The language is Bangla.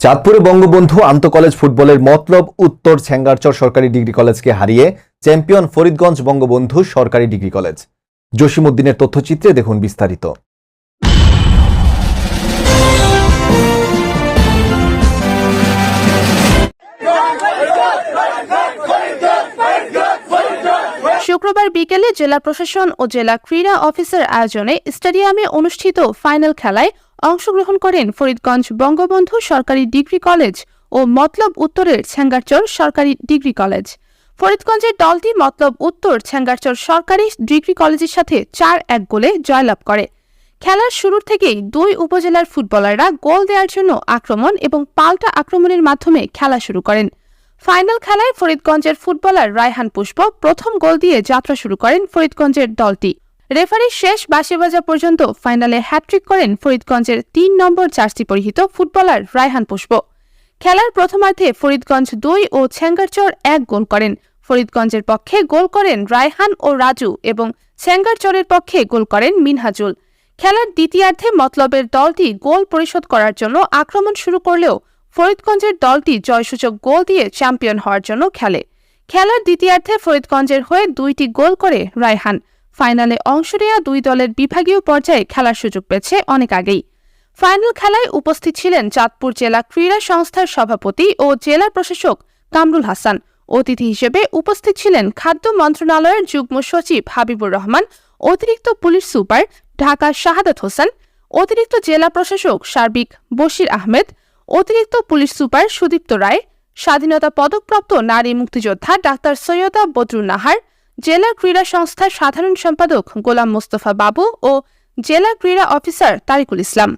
চাঁদপুরে বঙ্গবন্ধু আন্ত কলেজ ফুটবলের মতলব উত্তর ছ্যাঙ্গারচর সরকারি ডিগ্রি কলেজকে হারিয়ে চ্যাম্পিয়ন ফরিদগঞ্জ বঙ্গবন্ধু সরকারি ডিগ্রি কলেজ। জসিমউদ্দিনের তথ্যচিত্রে দেখুন বিস্তারিত। শুক্রবার বিকেলে জেলা প্রশাসন ও জেলা ক্রীড়া অফিসের আয়োজনে স্টেডিয়ামে অনুষ্ঠিত ফাইনাল খেলায় অংশগ্রহণ করেন ফরিদগঞ্জ বঙ্গবন্ধু সরকারি ডিগ্রি কলেজ ও মতলব উত্তরের ছ্যাঙ্গারচর সরকারি ডিগ্রি কলেজ। ফরিদগঞ্জের দলটি মতলব উত্তর ছ্যাঙ্গারচর সরকারি ডিগ্রি কলেজের সাথে চার এক গোলে জয়লাভ করে। খেলার শুরুর থেকেই দুই উপজেলার ফুটবলাররা গোল দেওয়ার জন্য আক্রমণ এবং পাল্টা আক্রমণের মাধ্যমে খেলা শুরু করেন। ফাইনাল খেলায় ফরিদগঞ্জের ফুটবলার রায়হান পুষ্প প্রথম গোল দিয়ে যাত্রা শুরু করেন ফরিদগঞ্জের দলটি। রেফারির শেষ বাঁশি বাজা পর্যন্ত ফাইনালে হ্যাট্রিক করেন ফরিদগঞ্জের তিন নম্বর জার্সি পরিহিত ফুটবলার রায়হান পুষ্প। খেলার প্রথমার্ধে ফরিদগঞ্জ দুই ও ছ্যাঙ্গারচর এক গোল করেন। ফরিদগঞ্জের পক্ষে গোল করেন রায়হান ও রাজু এবং ছ্যাঙ্গারচরের পক্ষে গোল করেন মিনহাজুল। খেলার দ্বিতীয়ার্ধে মতলবের দলটি গোল পরিশোধ করার জন্য আক্রমণ শুরু করলেও ফরিদগঞ্জের দলটি জয়সূচক গোল দিয়ে চ্যাম্পিয়ন হওয়ার জন্য খেলে। খেলার দ্বিতীয়ার্ধে ফরিদগঞ্জের হয়ে দুইটি গোল করে রায়হান। ফাইনালে অংশ নেওয়া দুই দলের বিভাগীয় পর্যায়ে খেলার সুযোগ পেয়েছে অনেক আগেই। ফাইনাল খেলায় উপস্থিত ছিলেন চাঁদপুর জেলা ক্রীড়া সংস্থার সভাপতি ও জেলা প্রশাসক কামরুল হাসান। অতিথি হিসেবে উপস্থিত ছিলেন খাদ্য মন্ত্রণালয়ের যুগ্ম সচিব হাবিবুর রহমান, অতিরিক্ত পুলিশ সুপার ঢাকা শাহাদাত হোসেন, অতিরিক্ত জেলা প্রশাসক সার্বিক বশির আহমেদ, অতিরিক্ত পুলিশ সুপার সুদীপ্ত রায়, স্বাধীনতা পদকপ্রাপ্ত নারী মুক্তিযোদ্ধা ডাক্তার সৈয়দা বদরুন নাহার জেলা ক্রীড়া সংস্থার সাধারণ সম্পাদক গোলাম মোস্তফা বাবু ও জেলা ক্রীড়া অফিসার তারিকুল ইসলাম।